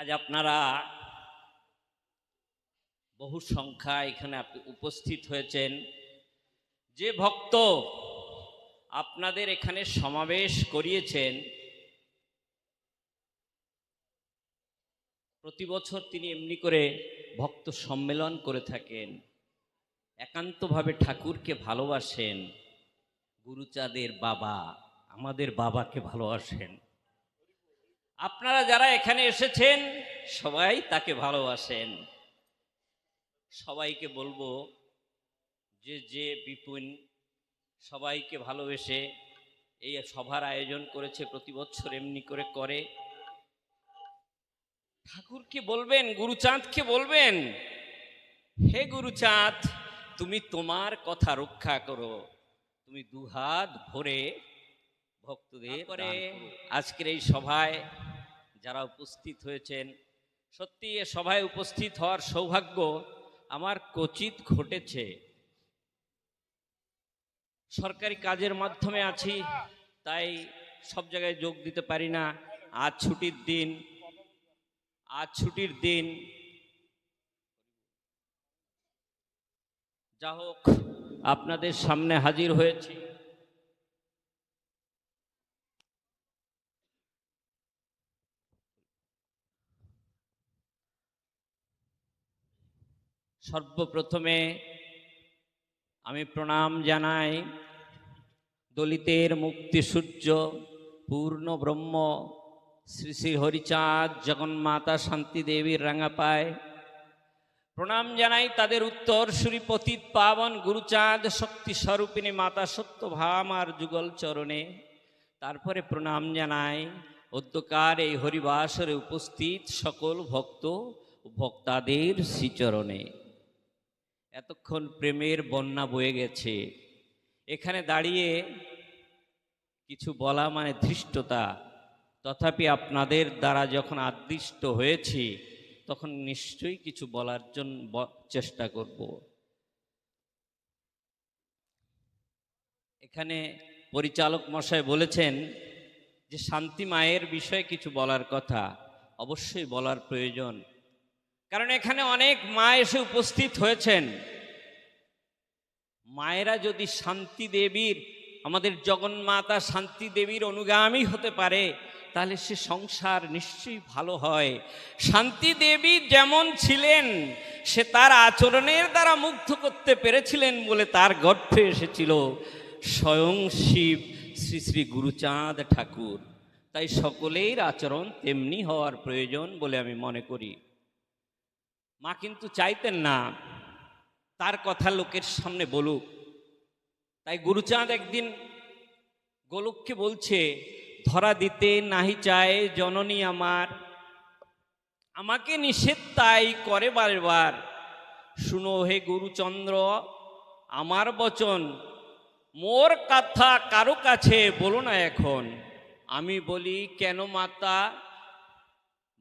আজ আপনারা বহু সংখ্যা এখানে আপ- উপস্থিত হয়েছেন। যে ভক্ত আপনাদের এখানে সমাবেশ করিয়েছেন, প্রতি বছর তিনি এমনি করে ভক্ত সম্মেলন করে থাকেন, একান্তভাবে ঠাকুরকে ভালোবাসেন, গুরুচাঁদের বাবা, আমাদের বাবাকে ভালোবাসেন। আপনারা যারা এখানে এসেছেন সবাই তাকে ভালোবাসেন। সবাইকে বলব যে যে বিপুন সবাইকে ভালোবেসে এই সভার আয়োজন করেছে প্রতি বছর এমনি করে করে। ঠাকুরকে বলবেন গুরুচাঁদকে বলবেন হে গুরুচাঁদ তুমি তোমার কথা রক্ষা করো। তুমি দুহাত ভরে ভক্তদের করে। আজকের এই সভায় যারা উপস্থিত হয়েছেন, সত্যি এ সভায় উপস্থিত হওয়ার সৌভাগ্য আমার কচিত ঘটেছে। সরকারি কাজের মাধ্যমে আছি, তাই সব জায়গায় যোগ দিতে পারি না। আজ ছুটির দিন, আজ ছুটির দিন। যা হোক আপনাদের সামনে হাজির হয়েছি। সর্বপ্রথমে আমি প্রণাম জানাই দলিতের মুক্তি সূর্য, পূর্ণ ব্রহ্ম, শ্রী শ্রী হরিচাঁদ জগন্মাতা শান্তি দেবীর রাঙাপায়। প্রণাম জানাই তাদের উত্তর শ্রী পতিত পাবন গুরুচাঁদ শক্তি স্বরূপিণী মাতা সত্যভাম আর যুগল চরণে। তারপরে প্রণাম জানাই অধ্যকার এই হরিবাসরে উপস্থিত সকল ভক্ত ভক্তাদের শ্রীচরণে। এতক্ষণ প্রেমের বন্যা বয়ে গেছে। এখানে দাঁড়িয়ে কিছু বলা মানে ধৃষ্টতা। তথাপি আপনাদের দ্বারা যখন আদৃষ্ট হয়েছি, তখন নিশ্চয়ই কিছু বলার জন্য চেষ্টা করব। এখানে পরিচালক মশাই বলেছেন যে শান্তি মায়ের বিষয়ে কিছু বলার কথা। অবশ্যই বলার প্রয়োজন। কারণ এখানে অনেক মা এসে উপস্থিত হয়েছেন। মায়েরা যদি শান্তি দেবীর, আমাদের জগন্মাতা শান্তি দেবীর অনুগামী হতে পারে, তাহলে সে সংসার নিশ্চয়ই ভালো হয়। শান্তি দেবী যেমন ছিলেন, সে তার আচরণের দ্বারা মুগ্ধ করতে পেরেছিলেন বলে তার গর্ভে এসেছিল। স্বয়ং শিব শ্রী শ্রী গুরুচাঁদ ঠাকুর। তাই সকলের আচরণ তেমনি হওয়ার প্রয়োজন বলে আমি মনে করি। মা কিন্তু চাইতেন না তার কথা লোকের সামনে বলুক। তাই গুরুচাঁদ একদিন গোলককে বলছে, ধরা দিতে নাহি চায় জননী আমার। আমাকে নিষেধ তাই করে বারবার। শুনো হে গুরুচন্দ্র, আমার বচন। মোর কথা কারও কাছে বলো না এখন। আমি বলি, কেন মাতা?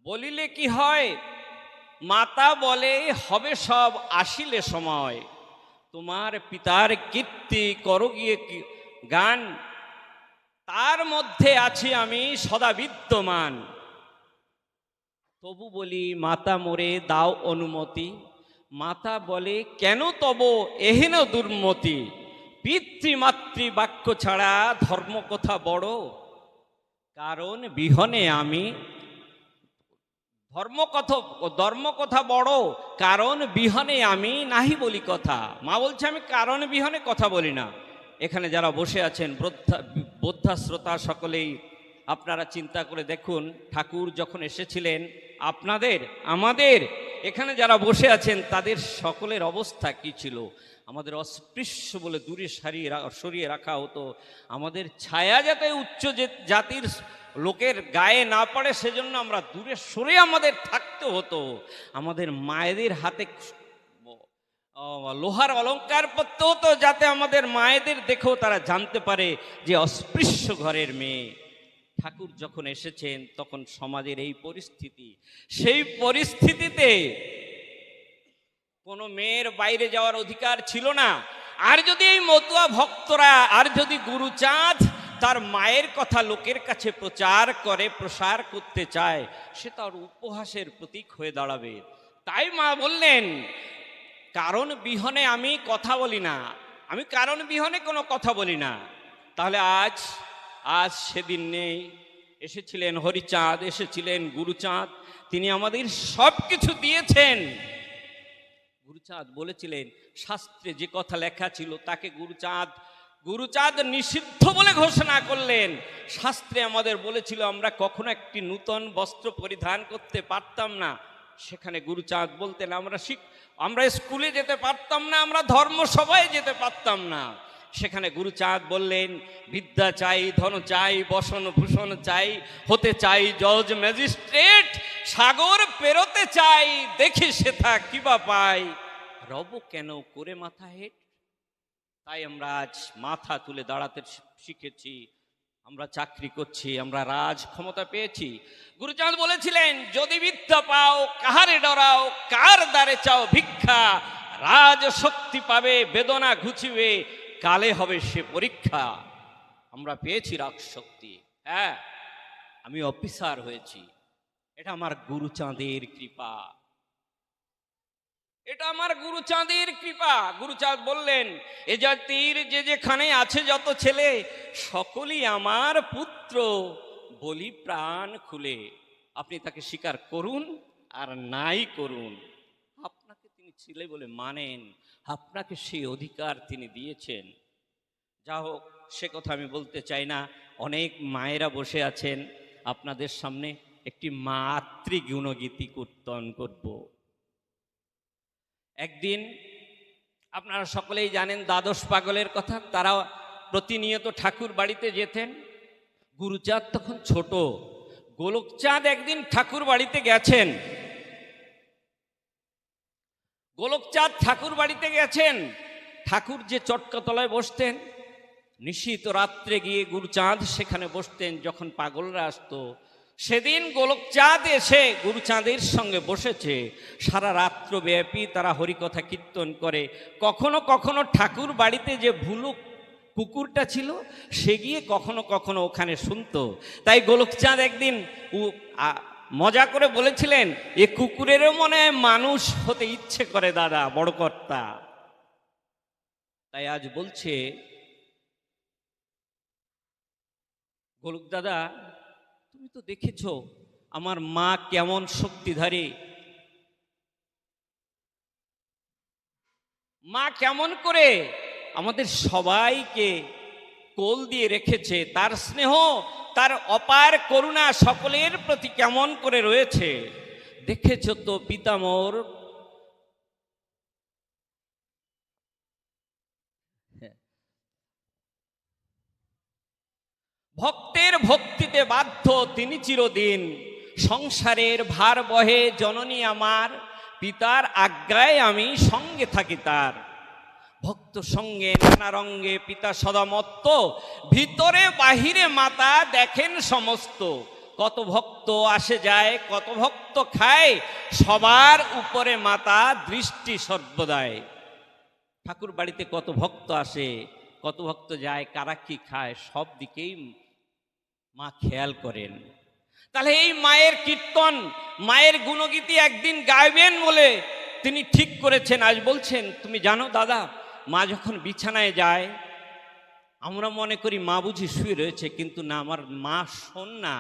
বলিলে কি হয়? মাতা বলে, হবে সব, আসিলে সময়। তোমার পিতার কীর্তি করো গিয়ে গান। তার মধ্যে আছি আমি সদা বিদ্যমান। তবু বলি, মাতা মোরে, দাও অনুমতি। মাতা বলে, কেন তব এহেন দুর্মতি? পিতৃমাতৃ বাক্য ছাড়া ধর্ম কথা বড়। কারণ বিহনে আমি ধর্ম কথা ধর্ম কথা বড়, কারণ বিহনে আমি নাহি বলি কথা। মা বলছে, আমি কারণ বিহনে কথা বলি না। এখানে যারা বসে আছেন, বৃদ্ধা শ্রোতা সকলেই, আপনারা চিন্তা করে দেখুন, ঠাকুর যখন এসেছিলেন, আপনাদের, আমাদের, এখানে যারা বসে আছেন, তাদের সকলের অবস্থা কি ছিল? আমাদের অস্পৃশ্য বলে দূরে সারিয়ে সরিয়ে রাখা হতো। আমাদের ছায়া যাতে উচ্চ জাতির লোকের গায়ে না পড়ে সেজন্য আমরা দূরে সরে আমাদের থাকতে হতো। আমাদের মায়েদের হাতে লোহার অলংকার পরতে হতো যাতে আমাদের মায়েদের দেখেও তারা জানতে পারে যে অস্পৃশ্য ঘরের মেয়ে। ঠাকুর যখন এসেছেন, তখন সমাজের এই পরিস্থিতি, সেই পরিস্থিতিতে কোনো মেয়ের বাইরে যাওয়ার অধিকার ছিল না। আর যদি এই মতুয়া ভক্তরা, আর যদি গুরুচাঁদ তার মায়ের কথা লোকের কাছে প্রচার করে, প্রসার করতে চায়, সে তার উপহাসের প্রতীক হয়ে দাঁড়াবে। তাই মা বললেন, কারণ বিহনে আমি কথা বলি না। আমি কারণ বিহনে কোনো কথা বলি না। তাহলে আজ আজ সেদিন নেই। এসেছিলেন হরিচাঁদ, এসেছিলেন গুরুচাঁদ। তিনি আমাদের সব কিছু দিয়েছেন। গুরুচাঁদ বলেছিলেন, শাস্ত্রে যে কথা লেখা ছিল, তাকে গুরুচাঁদ গুরুচাঁদ নিষিদ্ধ বলে ঘোষণা করলেন। শাস্ত্রে আমাদের বলেছিল, আমরা কখনো একটি নূতন বস্ত্র পরিধান করতে পারতাম না। সেখানে গুরুচাঁদ বলতেন, আমরা শিখ, আমরা স্কুলে যেতে পারতাম না, আমরা ধর্মসভায় যেতে পারতাম না। সেখানে গুরুচাঁদ বললেন, বিদ্যা চাই, ধন চাই, বসন ভূষণ চাই, হতে চাই জজ ম্যাজিস্ট্রেট, সাগর পেরোতে চাই, দেখি সেথা কিবা পাই। রব কেন করে মাথা হেট? তাই আমরা আজ মাথা তুলে দাঁড়াতে শিখেছি। আমরা চাকরি করছি, আমরা রাজ ক্ষমতা পেয়েছি। গুরুচাঁদ বলেছিলেন, যদি বিদ্যা পাও, কাহারে ডরাও, কার দ্বারে চাও ভিক্ষা? রাজ শক্তি পাবে, বেদনা ঘুচিবে, কালে হবে সে পরীক্ষা। আমরা পেয়েছি রাগ শক্তি। হ্যাঁ আমি অফিসার হয়েছি। এটা আমার গুরুচাঁদের কৃপা। এটা আমার গুরুচাঁদের কৃপা। গুরুচাঁদ বললেন, এ জাতির যে যেখানে আছে যত ছেলে, সকলই আমার পুত্র। বলি প্রাণ খুলে, আপনি তাকে স্বীকার করুন আর নাই করুন। আপনাকে তিনি ছেলে বলে মানেন, আপনাকে সেই অধিকার তিনি দিয়েছেন। যা হোক, সে কথা আমি বলতে চাই না। অনেক মায়েরা বসে আছেন। আপনাদের সামনে একটি মাতৃগুণগীতি কীর্তন করব। একদিন আপনারা সকলেই জানেন দ্বাদশ পাগলের কথা, তারা প্রতিনিয়ত ঠাকুর বাড়িতে যেতেন। গুরুচাঁদ তখন ছোট। গোলকচাঁদ একদিন ঠাকুর বাড়িতে গেছেন। গোলকচাঁদ ঠাকুর বাড়িতে গেছেন। ঠাকুর যে চটকাতলায় বসতেন, নিশীত রাত্রে গিয়ে গুরুচাঁদ সেখানে বসতেন, যখন পাগলরা আসতো। সেদিন গোলকচাঁদ এসে গুরুচাঁদের সঙ্গে বসেছে। সারা রাত্র ব্যাপী তারা হরিকথা কীর্তন করে। কখনো কখনো ঠাকুর বাড়িতে যে ভুলুক কুকুরটা ছিল, সে গিয়ে কখনো কখনো ওখানে শুনতো। তাই গোলকচাঁদ একদিন মজা করে বলেছিলেন, এ কুকুরেরও মনে হয় মানুষ হতে ইচ্ছে করে দাদা, বড় কর্তা। তাই আজ বলছে গোলক দাদা তুমি তো দেখেছ আমার মা কেমন শক্তিধারী। মা কেমন করে আমাদের সবাইকে কোল দিয়ে রেখেছে, তার স্নেহ, তার অপার করুণা সকলের প্রতি কেমন করে রয়েছে। দেখেছ তো পিতামর ভক্তের ভক্তিতে বাধ্য তিনি চিরদিন। সংসারের ভার বহে জননী আমার, পিতার আজ্ঞায় আমি সঙ্গে থাকি তার। ভক্ত সঙ্গে নানা রঙ্গে পিতা সদামত্ত, ভিতরে বাহিরে মাতা দেখেন সমস্ত। কত ভক্ত আসে যায়, কত ভক্ত খায়, সবার উপরে মাতা দৃষ্টি সর্বদায় ঠাকুর বাড়িতে কত ভক্ত আসে, কত ভক্ত যায়, কারা কি খায়, সব দিকেই মা খেয়াল করেন। তাহলে এই মায়ের কীর্তন, মায়ের গুণগীতি একদিন গাইবেন বলে তিনি ঠিক করেছেন। আজ বলছেন, তুমি জানো দাদা, মা যখন বিছানায় যায়, আমরা মনে করি মা বুঝি শুয়ে রয়েছে, কিন্তু না, আমার মা শোন না।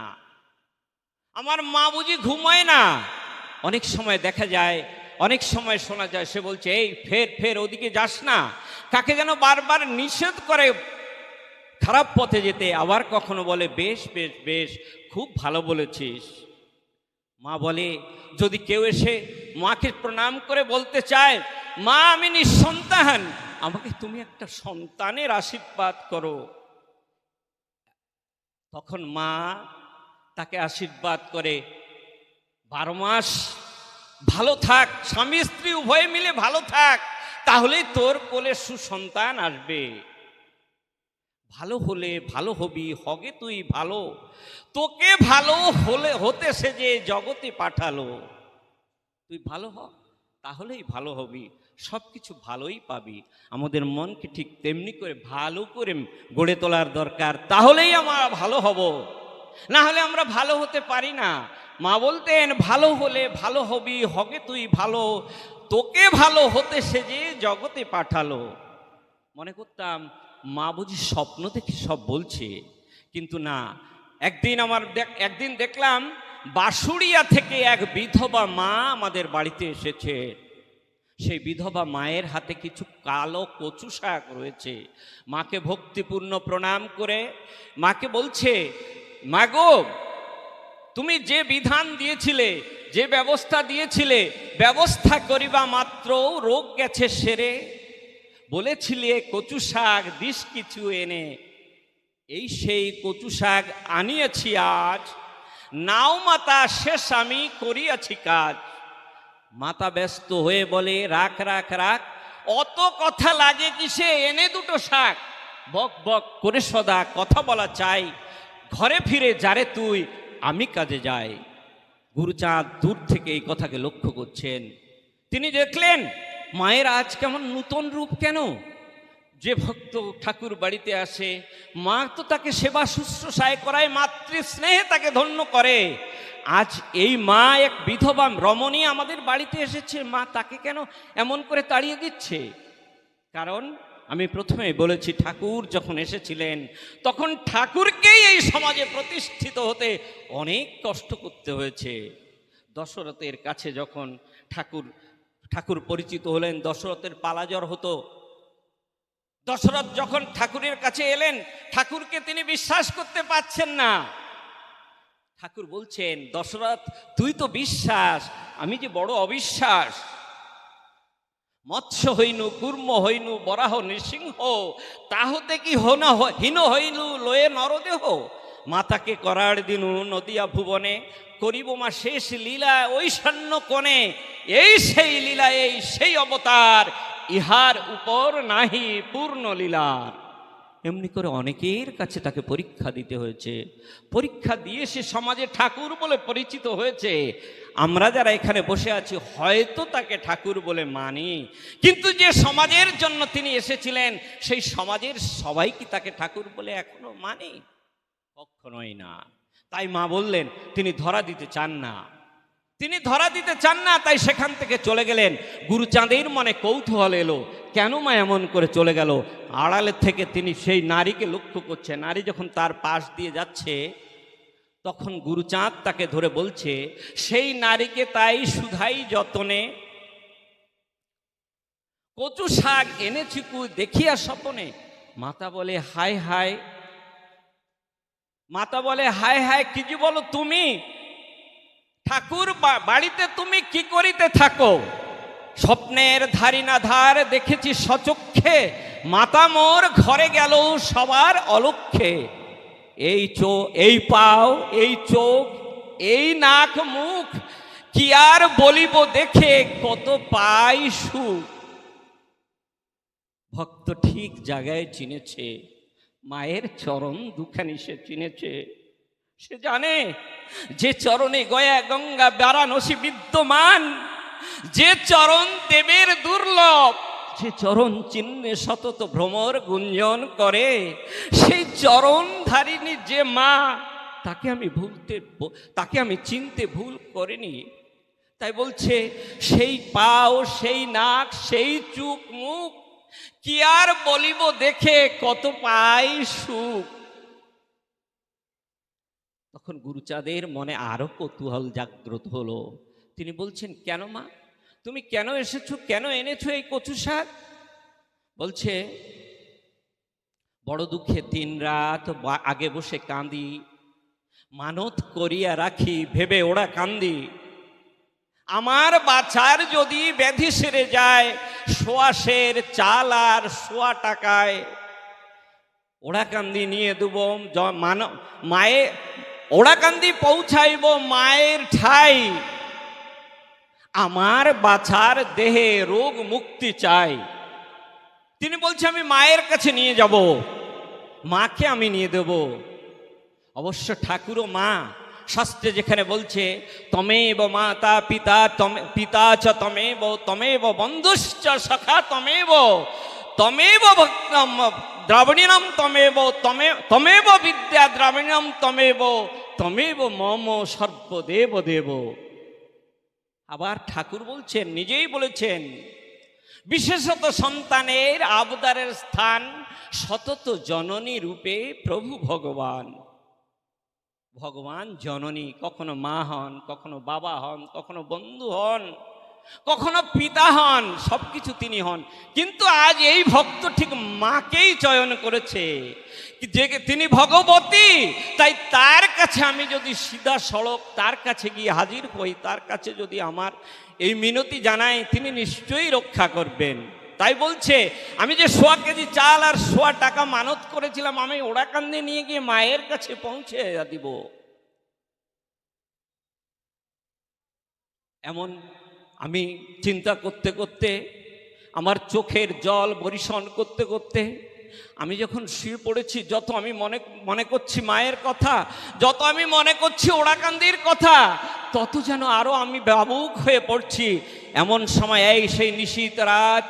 আমার মা বুঝি ঘুমায় না। অনেক সময় দেখা যায়, অনেক সময় শোনা যায়, সে বলছে, এই ফের ফের ওদিকে যাস না। কাকে যেন বারবার নিষেধ করে খারাপ পথে যেতে আবার কখনো বলে, বেশ বেশ বেশ, খুব ভালো বলেছিস। মা বলে, যদি কেউ এসে মাকে প্রণাম করে বলতে চায়, মা, আমি নিঃসন্তান। আমাকে তুমি একটা সন্তানের আশীর্বাদ করো। তখন মা তাকে আশীর্বাদ করে, বারো মাস ভালো থাক, স্বামী, স্ত্রী, উভয়ে মিলে ভালো থাক, তাহলেই তোর কোলে সুসন্তান আসবে। ভালো হলে ভালো হবি, হগে তুই ভালো। তোকে ভালো হলে, হতে সে যে জগতে পাঠালো। তুই ভালো হ, তাহলেই ভালো হবি সব কিছু ভালোই পাবি। আমাদের মনকে ঠিক তেমনি করে ভালো করে গড়ে তোলার দরকার, তাহলেই আমরা ভালো হব। না হলে আমরা ভালো হতে পারি না। মা বলতেন, ভালো হলে ভালো হবি, হগে তুই ভালো। তোকে ভালো হতে সে যে জগতে পাঠালো। মনে করতাম মা বুঝি স্বপ্ন দেখে সব বলছে। কিন্তু না, একদিন আমার একদিন দেখলাম বাঁশুড়িয়া থেকে এক বিধবা মা আমাদের বাড়িতে এসেছে। সেই বিধবা মায়ের হাতে কিছু কালো কচু শাক রয়েছে। মাকে ভক্তিপূর্ণ প্রণাম করে মাকে বলছে মাগো তুমি যে বিধান দিয়েছিলে, যে ব্যবস্থা দিয়েছিলে, ব্যবস্থা করিবা মাত্র রোগ গেছে সেরে। বলেছিলে, কচু শাক দিস কিছু এনে। এই সেই কচু শাক আনিয়েছি আজ। নাও মাতা, শেষ আমি করিয়াছি কাজ। মাতা ব্যস্ত হয়ে বলে, রাখ রাখ রাখ, অত কথা লাগে কি সে এনে দুটো শাক। বক বক করে সদা কথা বলা চাই। ঘরে ফিরে যারে তুই, আমি কাজে যাই। গুরুচাঁদ দূর থেকে এই কথাকে লক্ষ্য করছেন। তিনি দেখলেন মায়ের আজ কেমন নূতন রূপ কেন? যে ভক্ত ঠাকুর বাড়িতে আসে, মা তো তাকে সেবা শুশ্রূষায় করায় মাতৃ স্নেহে তাকে ধন্য করে। আজ এই মা এক বিধবা রমণী আমাদের বাড়িতে এসেছে, মা তাকে কেন এমন করে তাড়িয়ে দিচ্ছে? কারণ আমি প্রথমে বলেছি, ঠাকুর যখন এসেছিলেন, তখন ঠাকুরকেই এই সমাজে প্রতিষ্ঠিত হতে অনেক কষ্ট করতে হয়েছে। দশরথের কাছে যখন ঠাকুর ঠাকুর পরিচিত হলেন, দশরথের পালাজ্বর হতো। দশরথ যখন ঠাকুরের কাছে এলেন, ঠাকুরকে তিনি বিশ্বাস করতে পাচ্ছেন না। ঠাকুর বলছেন, দশরথ, তুই তো বিশ্বাস, আমি যে বড় অবিশ্বাস। মৎস্য হইনু, কুর্ম হইনু, বরাহ নৃসিংহ, তাহতে কি হন, হীন হইনু, লয়ে নরদেহ? মাতাকে করার দিনু নদিয়া ভুবনে করিব মা শেষ লীলা সন্ন কোণে। এই সেই লীলা, এই সেই অবতার, ইহার উপর নাহি পূর্ণ লীলার এমনি করে অনেকের কাছে তাকে পরীক্ষা দিতে হয়েছে। পরীক্ষা দিয়ে সে সমাজে ঠাকুর বলে পরিচিত হয়েছে। আমরা যারা এখানে বসে আছি, হয়তো তাকে ঠাকুর বলে মানি। কিন্তু যে সমাজের জন্য তিনি এসেছিলেন, সেই সমাজের সবাই কি তাকে ঠাকুর বলে এখনও মানি? কখনোই না। তাই মা বললেন, তিনি ধরা দিতে চান না। তিনি ধরা দিতে চান না, তাই সেখান থেকে চলে গেলেন। গুরুচাঁদের মনে কৌতূহল এলো, কেন মা এমন করে চলে গেল? আড়ালের থেকে তিনি সেই নারীকে লক্ষ্য করছে। নারী যখন তার পাশ দিয়ে যাচ্ছে, তখন গুরুচাঁদ তাকে ধরে বলছে, সেই নারীকে তাই সুধাই যতনে। কচু শাক এনেছি কু দেখিয়া স্বপনে। মাতা বলে, হায় হায় মাতা বলে, হায় হায়, কি যে বলো তুমি? ঠাকুর বাড়িতে তুমি কি করিতে থাকো? স্বপ্নের ধারি না ধার দেখেছি সচক্ষে মাতা মোর ঘরে গেল সবার অলক্ষে। এই চো, এই পাও, এই চোখ, এই নাক, মুখ, কি আর বলিব দেখে কত পাই সুখ? ভক্ত ঠিক জায়গায় চিনেছে। মায়ের চরণ দুখানি সে চিনেছে। সে জানে যে চরণে গয়া গঙ্গা বারাণসী বিদ্যমান, যে চরণ দেবের দুর্লভ, যে চরণ চিহ্নে সতত ভ্রমর গুঞ্জন করে, সেই চরণ ধারিণী যে মা, তাকে আমি ভুলতে তাকে আমি চিনতে ভুল করিনি। তাই বলছে, সেই পাও সেই নাক, সেই চুপ মুখ কি আর বলিব দেখে কত পাই সুখ। তখন গুরুচাঁদের মনে আরও কৌতূহল জাগ্রত হলো। তিনি বলছেন, কেন মা? তুমি কেন এসেছ? কেন এনেছো এই কচু শাক? বলছে, বড় দুঃখে তিন রাত আগে বসে কাঁদি মানত করিয়া রাখি, ভেবে ওরা কান্দি। আমার বাচ্চার যদি ব্যাধি সেরে যায় সোয়াশের চাল আর সোয়া টাকায়। ওড়াকান্দি নিয়ে দেব মান, মায়ে ওড়াকান্দি পৌঁছাইব মায়ের ঠাই। আমার বাছার দেহে রোগ মুক্তি চাই। তিনি বলছে, আমি মায়ের কাছে নিয়ে যাব, মাকে আমি নিয়ে দেব। অবশ্য ঠাকুরও মা শাস্ত্রে যেখানে বলছে, তমেব মাতা পিতা তমে, পিতা চ তমেব তমেব বন্ধুশ্চ সখা তমেব তমেব ভক্তম দ্রাবণীনম তমেব, তমে, তমেব বিদ্যা দ্রাবণীনম তমেব তমেব মম সর্বদেব দেব। আবার ঠাকুর বলছেন, নিজেই বলেছেন, বিশেষত সন্তানের আবদারের স্থান সতত জননী রূপে প্রভু ভগবান। ভগবান জননী, কখনো মা হন, কখনো বাবা হন, কখনো বন্ধু হন, কখনো পিতা হন সব কিছু তিনি হন। কিন্তু আজ এই ভক্ত ঠিক মাকেই চয়ন করেছে। যে তিনি ভগবতী, তাই তার কাছে আমি যদি সিধা সড়ক, তার কাছে গিয়ে হাজির হই, তার কাছে যদি আমার এই মিনতি জানাই, তিনি নিশ্চয়ই রক্ষা করবেন। তাই বলছে, আমি যে সোয়া কেজি চাল আর সোয়া টাকা মানত করেছিলাম, আমি ওড়াকান্দে নিয়ে গিয়ে মায়ের কাছে পৌঁছে দিব। এমন আমি চিন্তা করতে করতে, আমার চোখের জল বরিশন করতে করতে, আমি যখন শুয়ে পড়েছি, যত আমি মনে মনে করছি মায়ের কথা, যত আমি মনে করছি ওড়াকান্দির কথা, তত যেন আরও আমি ভাবুক হয়ে পড়ছি। এমন সময় এই সেই নিশীত রাত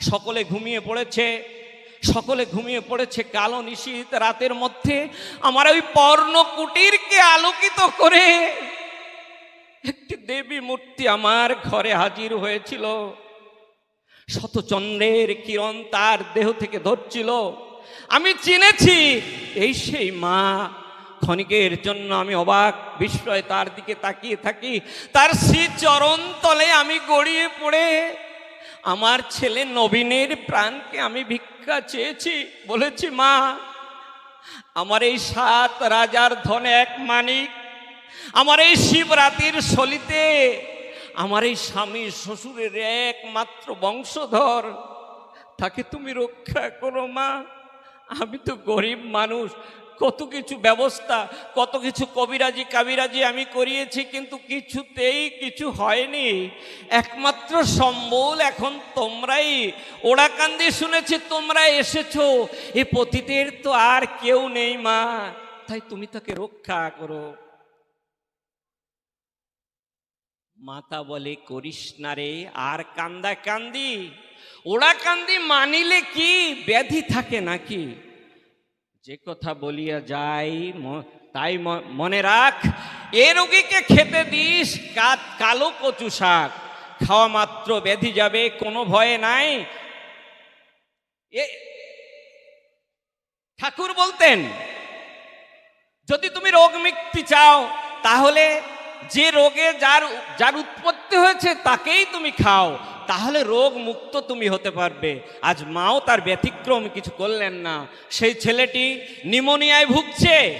সকলে ঘুমিয়ে পড়েছে, সকলে ঘুমিয়ে পড়েছে কালো নিশীত রাতের মধ্যে। আমার ওই পর্ণ কুটিরকে আলোকিত করে একটি দেবী মূর্তি আমার ঘরে হাজির হয়েছিল। শতচন্দ্রের কিরণ তার দেহ থেকে ধরছিল। আমি চিনেছি, এই সেই মা। ক্ষণিকের জন্য আমি অবাক, বিস্ময় তার দিকে তাকিয়ে থাকি। তার শ্রী চরণ তলে আমি গড়িয়ে পড়ে। আমার ছেলে নবীনের প্রাণকে আমি ভিক্ষা চেয়েছি। বলেছি, মা, আমার এই সাত রাজার ধন এক মানিক, আমার এই শিবরাতির সলিতে আমার এই স্বামী শ্বশুরের একমাত্র বংশধর, তাকে তুমি রক্ষা করো, মা। আমি তো গরিব মানুষ, কত কিছু ব্যবস্থা, কত কিছু কবিরাজি, কাবিরাজি আমি করিয়েছি, কিন্তু কিছুতেই কিছু হয়নি। একমাত্র সম্বল এখন তোমরাই। ওড়াকান্দি শুনেছি, তোমরা এসেছ। এ পতিতের তো আর কেউ নেই মা। তাই তুমি তাকে রক্ষা করো। মাতা বলে, করিস না রে, আর কান্দা কান্দি। ওড়া কান্দি মানিলে কি? ব্যাধি থাকে নাকি? যে কথা বলিয়া যাই তাই মনে রাখ, এ রোগীকে খেতে দিস কাত, কালো কচু শাক। খাওয়া মাত্র ব্যাধি যাবে, কোনো ভয়ে নাই। এ, ঠাকুর বলতেন, যদি তুমি রোগ মুক্তি চাও, তাহলে যে রোগে যার যার উৎপত্তি হয়েছে, তাকেই তুমি খাও। তাহলে রোগ মুক্ত তুমি হতে পারবে। আজ মাও তার ব্যতিক্রম কিছু করলেন না। সেই ছেলেটি নিমোনিয়ায় ভুগছে।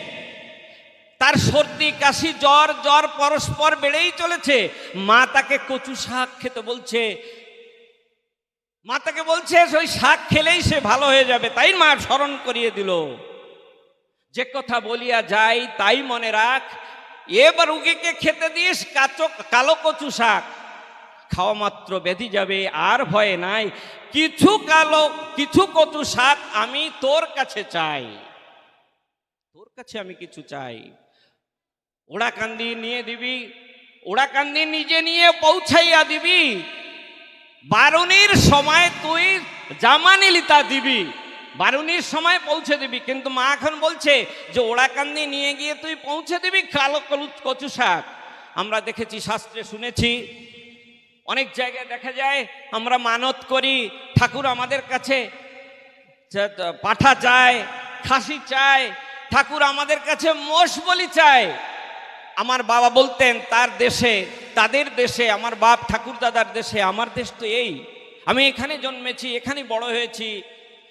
তার সর্দি, কাশি, জ্বর জ্বর পরস্পর বেড়েই চলেছে। মা তাকে কচু শাক খেতে বলছে। মা তাকে বলছে ওই শাক খেলেই সে ভালো হয়ে যাবে। তাই মা স্মরণ করিয়ে দিল। যে কথা বলিয়া যাই, তাই মনে রাখ, এবার রুগীকে খেতে দিস কাচো, কালো কচু শাক। খাওয়া মাত্র বেঁধে যাবে, আর ভয় নাই। কিছু কালো, কিছু কচু শাক আমি তোর কাছে চাই। তোর কাছে আমি কিছু চাই। ওড়া কান্দি নিয়ে দিবি ওড়া কান্দি নিজে নিয়ে পৌঁছাইয়া দিবি। বারুনির সময় তুই জামা নিলি দিবি। বারুনির সময় পৌঁছে দিবি, কিন্তু মা এখন বলছে যে ওড়াকান্দি নিয়ে গিয়ে তুই পৌঁছে দিবি কালো কলু কচু শাক। আমরা দেখেছি, শাস্ত্রে শুনেছি অনেক জায়গায় দেখা যায়, আমরা মানত করি, ঠাকুর আমাদের কাছে পাঠা চায়, খাসি চায়, ঠাকুর আমাদের কাছে মোষ বলি চায়। আমার বাবা বলতেন, তার দেশে, তাদের দেশে, আমার বাপ ঠাকুর দাদার দেশে, আমার দেশ তো এই। আমি এখানে জন্মেছি, এখানে বড় হয়েছি।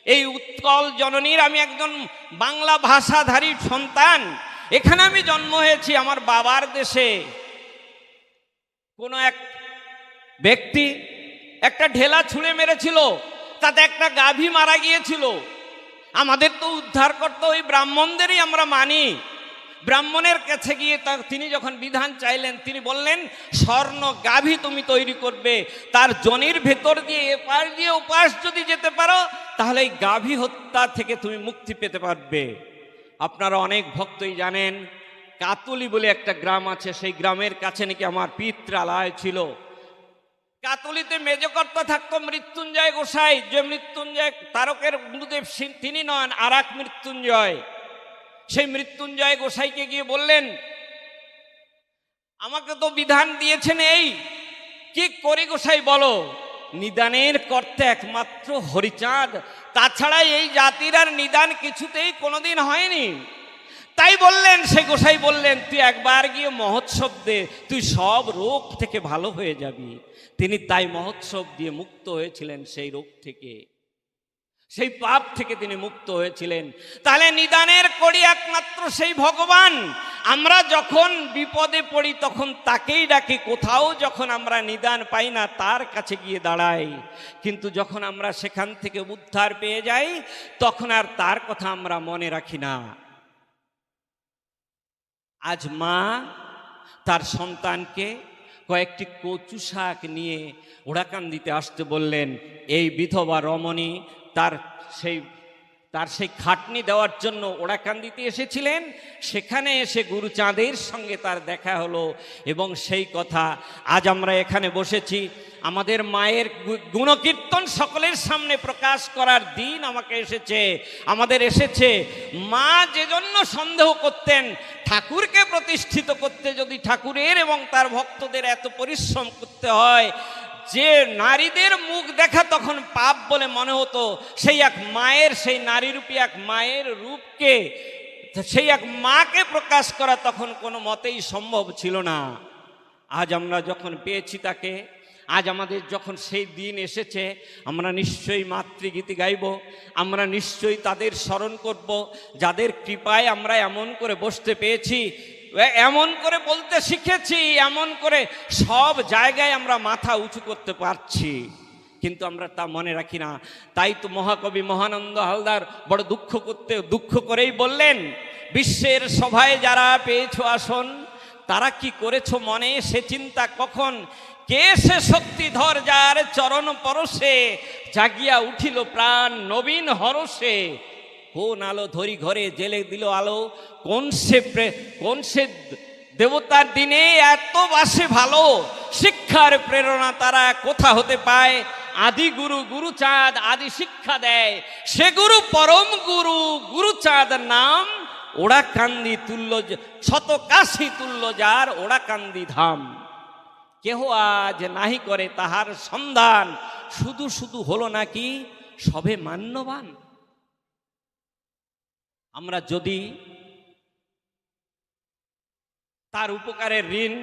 এই উৎকল জননীর আমি একজন বাংলা ভাষাধারী সন্তান। এখানে আমি জন্ম হয়েছি, আমার বাবার দেশে। কোনো এক ব্যক্তি একটা ঢেলা ছুঁড়ে মেরেছিল, তাতে একটা গাভী মারা গিয়েছিল। আমাদের তো উদ্ধার করতে ওই ব্রাহ্মণদেরই আমরা মানি। ব্রাহ্মণের কাছে গিয়ে তিনি যখন বিধান চাইলেন, তিনি বললেন, স্বর্ণ গাভী তুমি তৈরি করবে, তার জনির ভেতর দিয়ে এপাশ দিয়ে ওপাশ যদি যেতে পারো, তাহলে এই গাভী হত্যা থেকে তুমি মুক্তি পেতে পারবে। আপনারা অনেক ভক্তই জানেন, কাতলি বলে একটা গ্রাম আছে, সেই গ্রামের কাছে নাকি আমার পিত্রালয় ছিল। কাতলিতে মেজকর্তা থাকতো মৃত্যুঞ্জয় গোসাই। যে মৃত্যুঞ্জয় তারকের গুরুদেব তিনি নন, আর এক মৃত্যুঞ্জয়। সেই মৃত্যুঞ্জয় গোসাইকে গিয়ে বললেন, আমাকে তো বিধান দিয়েছেন এই। কি করি গোসাই বলো? নিদানের কর্তা একমাত্র হরিচাঁদ। তাছাড়া এই জাতির আর নিদান কিছুতেই কোনোদিন হয়নি। তাই বললেন, সে গোসাই বললেন, তুই একবার গিয়ে মহোৎসব দে, তুই সব রোগ থেকে ভালো হয়ে যাবি। তিনি তাই মহোৎসব দিয়ে মুক্ত হয়েছিলেন সেই রোগ থেকে। সেই পাপ থেকে তিনি মুক্ত হয়েছিলেন। তাহলে নিদানের করি একমাত্র সেই ভগবান। আমরা যখন বিপদে পড়ি, তখন তাকেই ডাকি, কোথাও যখন আমরা নিদান পাই না, তার কাছে গিয়ে দাঁড়াই। কিন্তু যখন আমরা সেখান থেকে উদ্ধার পেয়ে যাই, তখন আর তার কথা আমরা মনে রাখি না। আজ মা তার সন্তানকে কয়েকটি কচু শাক নিয়ে ওড়াকান দিতে আসতে বললেন, এই বিধবা রমণী, তার সেই তার সেই খাটনি দেওয়ার জন্য ওড়াকান্দিতে এসেছিলেন। সেখানে এসে গুরুচাঁদের সঙ্গে তার দেখা হলো এবং সেই কথা আজ আমরা এখানে বসেছি। আমাদের মায়ের গুণকীর্তন সকলের সামনে প্রকাশ করার দিন আমাকে এসেছে। আমাদের এসেছে, মা যে জন্য সন্দেহ করতেন, ঠাকুরকে প্রতিষ্ঠিত করতে যদি ঠাকুরের এবং তার ভক্তদের এত পরিশ্রম করতে হয় যে নারীদের মুখ দেখা তখন পাপ বলে মনে হতো, সেই এক মায়ের, সেই নারীরূপী এক মায়ের রূপকে, সেই এক মাকে প্রকাশ করা তখন কোনো মতেই সম্ভব ছিল না। আজ আমরা যখন পেয়েছি তাকে, আজ আমাদের যখন সেই দিন এসেছে, আমরা নিশ্চয়ই মাতৃগীতি গাইব, আমরা নিশ্চয়ই তাদের স্মরণ করব, যাদের কৃপায় আমরা এমন করে বসতে পেয়েছি এমন করে বলতে শিখেছি, এমন করে সব জায়গায় আমরা মাথা উঁচু করতে পারছি। কিন্তু আমরা তা মনে রাখি না। তাই তো মহাকবি মহানন্দ হালদার বড় দুঃখ করতে, দুঃখ করেই বললেন, বিশ্বের সভায় যারা পেয়েছ আসন, তারা কি করেছ মনে? সে চিন্তা কখন? কে সে শক্তিধর যার চরণ পরশে জাগিয়া উঠিল প্রাণ নবীন হরসে কোন আলো ধরি ঘরে জেলে দিল আলো? কোন সে কোন সে দেবতার দিনে এত বাসে ভালো? শিক্ষার প্রেরণা তারা কোথা হতে পায়? আদি গুরু গুরুচাঁদ আদি শিক্ষা দেয়। সে গুরু পরম গুরু গুরুচাঁদ নাম ওড়া কান্দি তুল্য শত কাশি তুল্য যার ওড়া কান্দি ধাম। কেহ আজ নাহি করে তাহার সন্ধান। শুধু শুধু হলো নাকি সবে মান্যবান। আমরা যদি তার উপকারের ঋণ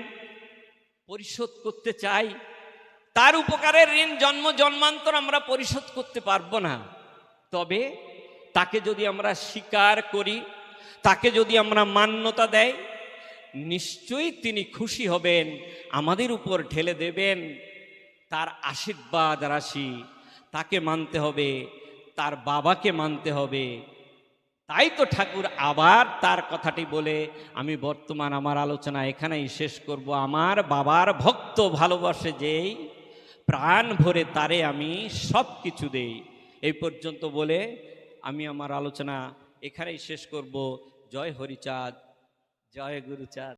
পরিশোধ করতে চাই, তার উপকারের ঋণ জন্ম জন্মান্তর আমরা পরিশোধ করতে পারব না। তবে তাকে যদি আমরা স্বীকার করি, তাকে যদি আমরা মান্যতা দেয় নিশ্চয়ই তিনি খুশি হবেন, আমাদের উপর ঢেলে দেবেন। তার আশীর্বাদ রাশি তাকে মানতে হবে, তার বাবাকে মানতে হবে তাই তো ঠাকুর আবার তার কথাটি বলে, আমি বর্তমান আমার আলোচনা এখানেই শেষ করব। আমার বাবার ভক্ত ভালোবাসে যেই, প্রাণ ভরে তারে আমি সব কিছু দেই। এই পর্যন্ত বলে, আমি আমার আলোচনা এখানেই শেষ করব। জয় হরিচাঁদ, জয় গুরুচাঁদ।